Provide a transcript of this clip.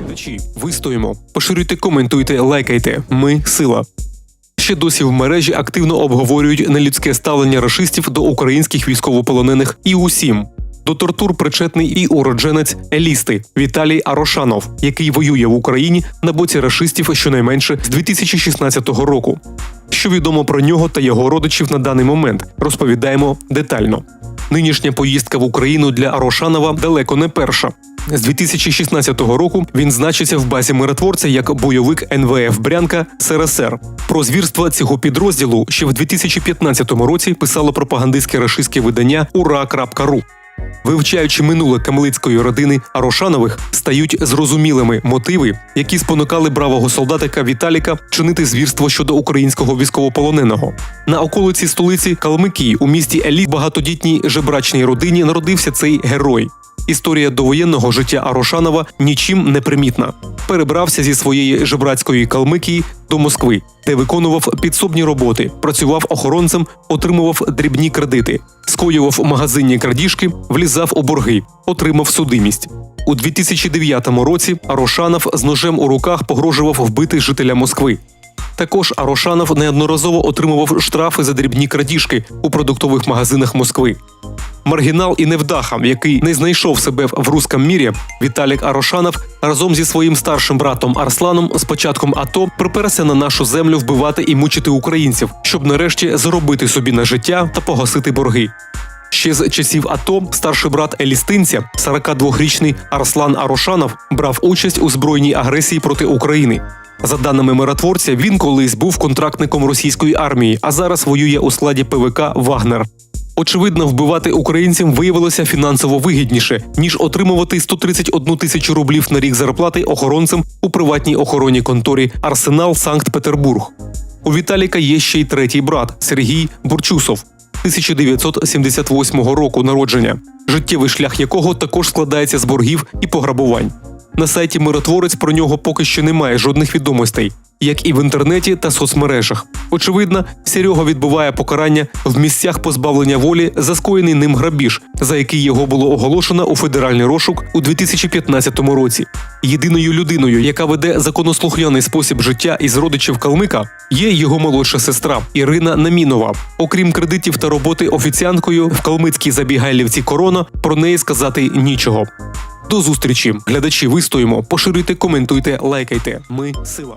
Глядачі, вистоїмо. Поширюйте, коментуйте, лайкайте. Ми сила. Ще досі в мережі активно обговорюють нелюдське ставлення рашистів до українських військовополонених і усім. До тортур причетний і уродженець Елісти Віталій Арошанов, який воює в Україні на боці рашистів щонайменше з 2016 року. Що відомо про нього та його родичів на даний момент, розповідаємо детально. Нинішня поїздка в Україну для Арошанова далеко не перша. З 2016 року він значиться в базі миротворця як бойовик НВФ Брянка СРСР. Про звірства цього підрозділу ще в 2015 році писало пропагандистське рашистське видання Ура.ру. Вивчаючи минуле камелицької родини Арошанових, стають зрозумілими мотиви, які спонукали бравого солдатика Віталіка чинити звірство щодо українського військовополоненого. На околиці столиці Калмикії у місті Елі багатодітній жебрачній родині народився цей герой. Історія довоєнного життя Арошанова нічим не примітна. Перебрався зі своєї жебрацької Калмикії до Москви, де виконував підсобні роботи, працював охоронцем, отримував дрібні кредити, скоював магазинні крадіжки, влізав у борги, отримав судимість. У 2009 році Арошанов з ножем у руках погрожував вбити жителя Москви. Також Арошанов неодноразово отримував штрафи за дрібні крадіжки у продуктових магазинах Москви. Маргінал і невдаха, який не знайшов себе в русском мірі, Віталік Арошанов разом зі своїм старшим братом Арсланом з початком АТО приперся на нашу землю вбивати і мучити українців, щоб нарешті заробити собі на життя та погасити борги. Ще з часів АТО старший брат Елістинця, 42-річний Арслан Арошанов, брав участь у збройній агресії проти України. За даними миротворця, він колись був контрактником російської армії, а зараз воює у складі ПВК Вагнер. Очевидно, вбивати українцям виявилося фінансово вигідніше, ніж отримувати 131 тисячу рублів на рік зарплати охоронцем у приватній охоронній конторі Арсенал Санкт-Петербург. У Віталіка є ще й третій брат Сергій Бурчусов, 1978 року народження, життєвий шлях якого також складається з боргів і пограбувань. На сайті Миротворець про нього поки що немає жодних відомостей, як і в інтернеті та соцмережах. Очевидно, Серега відбуває покарання в місцях позбавлення волі за скоєний ним грабіж, за який його було оголошено у федеральний розшук у 2015 році. Єдиною людиною, яка веде законослухняний спосіб життя із родичів Калмика, є його молодша сестра Ірина Намінова. Окрім кредитів та роботи офіціанткою в калмицькій забігайлівці Корона, про неї сказати нічого. До зустрічі, глядачі, вистоїмо, поширюйте, коментуйте, лайкайте. Ми сила.